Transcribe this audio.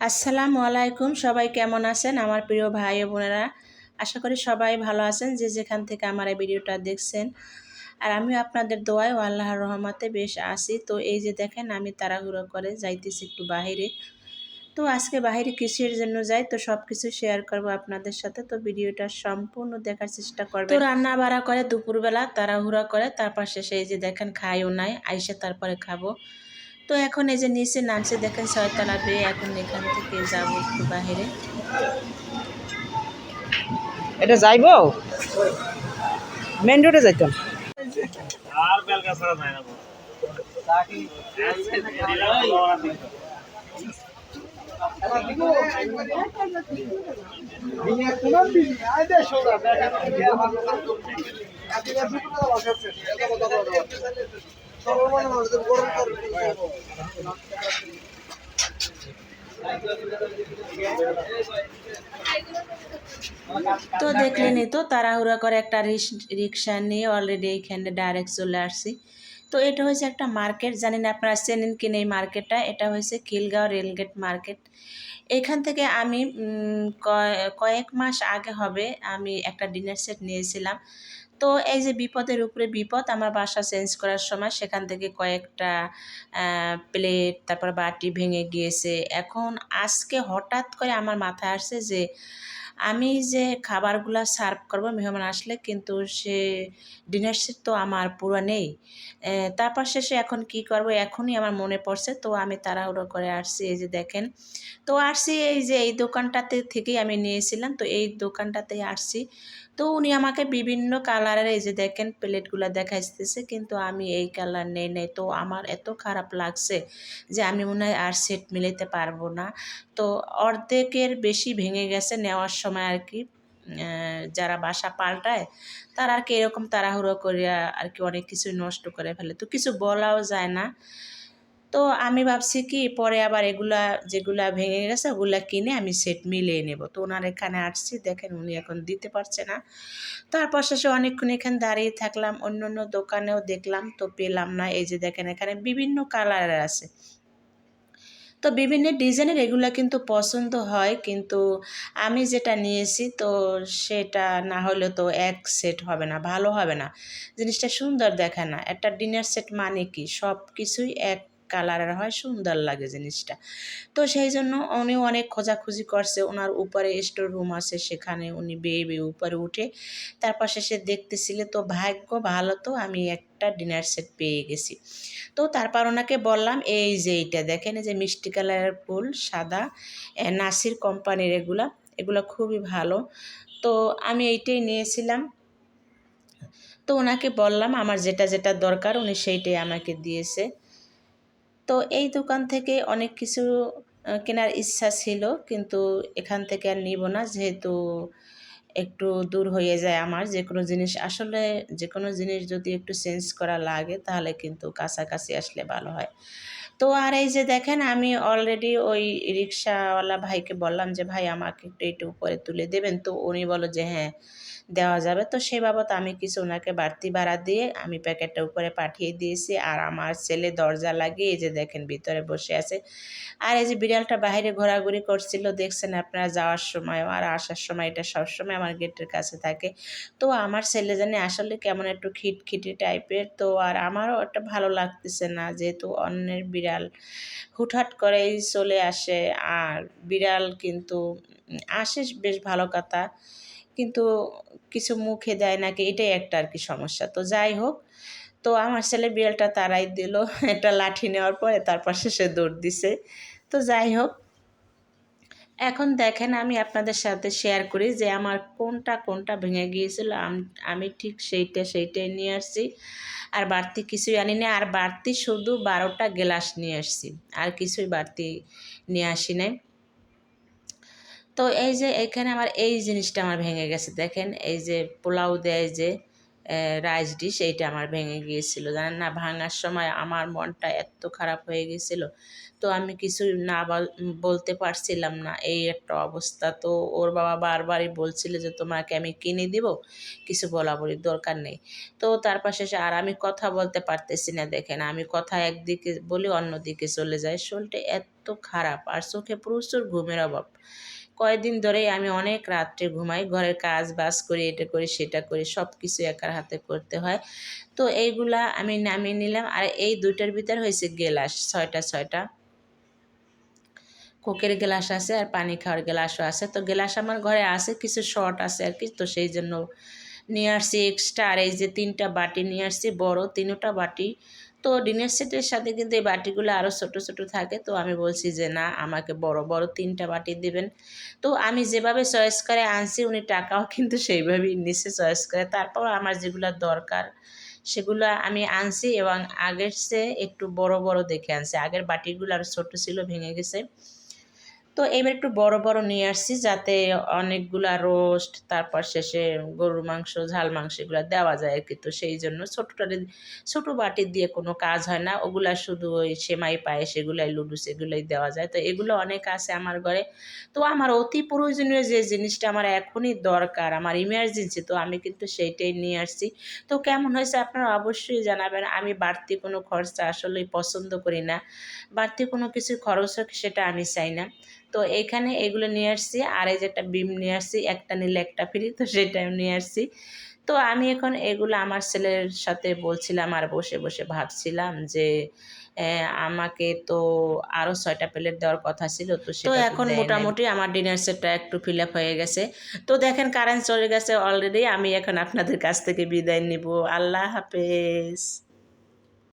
আসসালামু আলাইকুম। সবাই কেমন আছেন? আমার প্রিয় ভাই বোনেরা, আশা করি সবাই ভালো আছেন, যে যেখান থেকে আমার এই ভিডিওটা দেখছেন। আর আমি আপনাদের দোয়ায় ও আল্লাহর রহমাতে বেশ আছি। তো এই যে দেখেন, আমি তাড়াহুড়ো করে যাইতেছি একটু বাহিরে। তো আজকে বাহিরে কিসের জন্য যাই? তো সব কিছু শেয়ার করব আপনাদের সাথে। তো ভিডিওটা সম্পূর্ণ দেখার চেষ্টা করবে তো রান্না বাড়া করে দুপুরবেলা, তাড়াহুড়া করে, তারপর শেষে এই যে দেখেন, খাইও নাই, আইসে তারপরে খাব। তো এখন এই যে নিচে নামছে দেখেন ছয়তলা বেয়ে এখন এখান থেকে যাব একটু বাহিরে। এটা যাইব? মেন রোডে যাইতাম। আর বেলকা ছাড়া যায় না তো দেখলেনই তো, তাড়াহুড়া করে একটা রিক্সা নিয়ে অলরেডি এইখানে ডাইরেক্ট চলে আসছি। তো এটা হয়েছে একটা মার্কেট জানি না আপনারা চেনেন কিনে এই মার্কেটটা এটা হয়েছে খিলগাঁও রেলগেট মার্কেট এখান থেকে আমি কয়েক মাস আগে হবে আমি একটা ডিনার সেট নিয়েছিলাম। তো এই যে বিপদের উপরে বিপদ, আমার বাসা চেঞ্জ করার সময় সেখান থেকে কয়েকটা প্লেট তারপর বাটি ভেঙে গিয়েছে। এখন আজকে হঠাৎ করে আমার মাথায় আসছে যে, আমি যে খাবারগুলো সার্ভ করব মেহমান আসলে কিন্তু সে ডিনার সেট তো আমার পুরো নেই। তারপর শেষে এখন কি করব? এখনই আমার মনে পড়ছে, তো আমি তাড়াহুড়ো করে আসছি, এই যে দেখেন। তো আসছি এই যে এই দোকানটাতে থেকেই আমি নিয়েছিলাম, তো এই দোকানটাতেই আসছি। তো উনি আমাকে বিভিন্ন কালারের এই যে দেখেন প্লেটগুলো দেখাইতেছে, কিন্তু আমি এই কালার নেই নেই। তো আমার এত খারাপ লাগছে যে আমি মনে হয় আর সেট মিলাইতে পারব না। তো অর্ধেকের বেশি ভেঙে গেছে নেওয়ার সময় আর কি যারা বাসা পাল্টায়, তারা আর কি এরকম তাড়াহুড়ো করিয়া আর কি অনেক কিছু নষ্ট করে ফেলে। তো কিছু বলাও যায় না। তো আমি ভাবছি কি, পরে আবার এগুলা যেগুলা ভেঙে গেছে, ওগুলা কিনে আমি সেট মিলিয়ে নেব। তো ওনার এখানে আসছি, দেখেন উনি এখন দিতে পারছে না। তারপর শেষে অনেকক্ষণ এখানে দাঁড়িয়ে থাকলাম অন্য অন্য দোকানেও দেখলাম, তো পেলাম না। এই যে দেখেন এখানে বিভিন্ন কালারের আছে। তো বিভিন্ন ডিজাইনের এগুলো কিন্তু পছন্দ হয়, কিন্তু আমি যেটা নিয়েছি, তো সেটা না হলে তো এক সেট হবে না, ভালো হবে না। জিনিসটা সুন্দর দেখে না। একটা ডিনার সেট মানে কি? সব কিছুই এক কালারের হয় সুন্দর লাগে জিনিসটা। তো সেই জন্য উনি অনেক খোঁজাখুঁজি করছে ওনার উপরে স্টোর রুম আছে, সেখানে উনি বেয়ে বেয়ে উপরে উঠে, তারপর শেষে দেখতেছিলে, তো ভাগ্য ভালো তো, আমি একটা ডিনার সেট পেয়ে গেছি। তো তারপর ওনাকে বললাম, এই যে এইটা, দেখেন যে মিষ্টি কালারের ফুল, সাদা নাসির কোম্পানির এগুলা, এগুলো খুবই ভালো। তো আমি এইটাই নিয়েছিলাম। তো ওনাকে বললাম, আমার যেটা যেটা দরকার, উনি সেইটাই আমাকে দিয়েছে। তো এই দোকান থেকে অনেক কিছু কেনার ইচ্ছা ছিল, কিন্তু এখান থেকে আর নিব না, যেহেতু একটু দূর হয়ে যায় আমার যে কোনো জিনিস। আসলে যে কোনো জিনিস যদি একটু চেঞ্জ করা লাগে, তাহলে কিন্তু কাছাকাছি আসলে ভালো হয়। তো আর এই যে দেখেন, আমি অলরেডি ওই রিক্সাওয়ালা ভাইকে বললাম যে, ভাই, আমাকে একটু একটু উপরে তুলে দেবেন। তো উনি বলো যে হ্যাঁ দেওয়া যাবে। তো সেই বাবদ আমি কিছু ওনাকে বাড়তি ভাড়া দিয়ে আমি প্যাকেটটা উপরে পাঠিয়ে দিয়েছি। আর আমার ছেলে দরজা লাগিয়ে এই যে দেখেন, ভিতরে বসে আছে। আর এই যে বিড়ালটা বাইরে ঘোরাঘুরি করছিল, দেখছেন আপনারা যাওয়ার সময় আর আসার সময়, এটা সবসময় আমার গেটের কাছে থাকে। তো আমার ছেলে জানে আসলে কেমন একটু খিটখিটি টাইপের তো আর আমারও একটা ভালো লাগতেছে না, যেহেতু অন্যের বিড়াল হুটহাট করেই চলে আসে। আর বিড়াল কিন্তু আসে বেশ ভালো কথা, কিন্তু কিছু মুখে দেয় নাকি এটাই একটা আর কি সমস্যা। তো যাই হোক, তো আমার ছেলে বিড়ালটা তারাই দিল, একটা লাঠি নেওয়ার পরে তারপর শেষে দৌড় দিছে। তো যাই হোক এখন দেখেন আমি আপনাদের সাথে শেয়ার করি যে আমার কোনটা কোনটা ভেঙে গিয়েছিল। আমি ঠিক সেইটা সেইটাই নিয়ে আসছি। আর বাড়তি কিছুই আনি না আর বাড়তি শুধু বারোটা গ্লাস নিয়ে আসছি। আর কিছুই বাড়তি নিয়ে আসি নাই। তো এই যে এখানে আমার এই জিনিসটা আমার ভেঙে গেছে। দেখেন এই যে পোলাও দেয় যে রাইস ডিশ এইটা আমার ভেঙে গিয়েছিল। জানেন না, ভাঙার সময় আমার মনটা এত খারাপ হয়ে গেছিল তো আমি কিছু না বল- বলতে পারছিলাম না। এই একটা অবস্থা, তো ওর বাবা বারবারই বলছিল যে, তোমাকে আমি কিনে দিব, কিছু বলা বলির দরকার নেই। তো তারপর শেষে আর আমি কথা বলতে পারতেছি না, দেখেন, আমি কথা একদিকে বলি, অন্যদিকে চলে যায়। শরীরটা এত খারাপ, আর চোখে প্রচুর ঘুমের অভাব। কয়েকদিন ধরেই আমি অনেক রাত্রে ঘুমাই, ঘরের কাজ বাজ করি, এটা করি, সেটা করি সব কিছু একার হাতে করতে হয়। তো এইগুলা আমি নামিয়ে নিলাম, আর এই দুইটার ভিতর হয়েছে গেলাস, ছয়টা ছয়টা। কোকের গ্লাস আছে আর পানি খাওয়ার গ্লাসও আছে। তো গ্লাস আমার ঘরে আছে, কিছু শর্ট আছে আর কি, তো সেই জন্য নিয়ে আসছি। এক্সট্রা আর এই যে তিনটা বাটি নিয়ে আসছি, বড় তিনটা বাটি। তো ডিনার সেটের সাথে কিন্তু এই বাটিগুলো আরও ছোট ছোট থাকে। তো আমি বলছি যে, না, আমাকে বড় বড় তিনটা বাটি দেবেন। তো আমি যেভাবে চয়েস করে আনছি, উনি টাকাও কিন্তু সেইভাবেই নিচে চয়েস করে। তারপর আমার যেগুলো দরকার, সেগুলো আমি আনছি এবং আগের সে একটু বড় বড় দেখে আনছি। আগের বাটিগুলো আরও ছোট ছিল, ভেঙে গেছে। তো এবার একটু বড় বড় নিয়ে আসছি যাতে অনেকগুলা রোস্ট, তারপর শেষে গরুর মাংস, ঝাল মাংস এগুলো দেওয়া যায় আর তো সেই জন্য ছোটোটা ছোটো বাটি দিয়ে কোনো কাজ হয় না। ওগুলা শুধু ওই সেমাই, পায়েস এগুলাই, লুডুস এগুলোই দেওয়া যায়। তো এগুলো অনেক আছে আমার ঘরে। তো আমার অতি প্রয়োজনীয় যে জিনিসটা আমার এখনই দরকার, আমার ইমার্জেন্সি তো আমি কিন্তু সেইটাই নিয়ে আসছি। তো কেমন হয়েছে আপনারা অবশ্যই জানাবেন। আমি বাড়তি কোনো খরচা আসলেই পছন্দ করি না। বাড়তি কোনো কিছু খরচ হোক সেটা আমি চাই না। তো এখানে এগুলো নিয়ে আসছি। আর এই যে একটা বিম নিয়ে আসছি একটা নিলে একটা ফ্রি তো সেটা আমি নিয়ে আসছি। তো আমি এখন এগুলো আমার ছেলের সাথে বলছিলাম আর বসে বসে ভাবছিলাম যে আমাকে তো আরও ছয়টা প্লেট দেওয়ার কথা ছিল তো তো এখন মোটামুটি আমার ডিনার সেটটা একটু ফিল আপ হয়ে গেছে। তো দেখেন কারেন্ট চলে গেছে অলরেডি আমি এখন আপনাদের কাছ থেকে বিদায় নিব। আল্লাহ হাফেজ।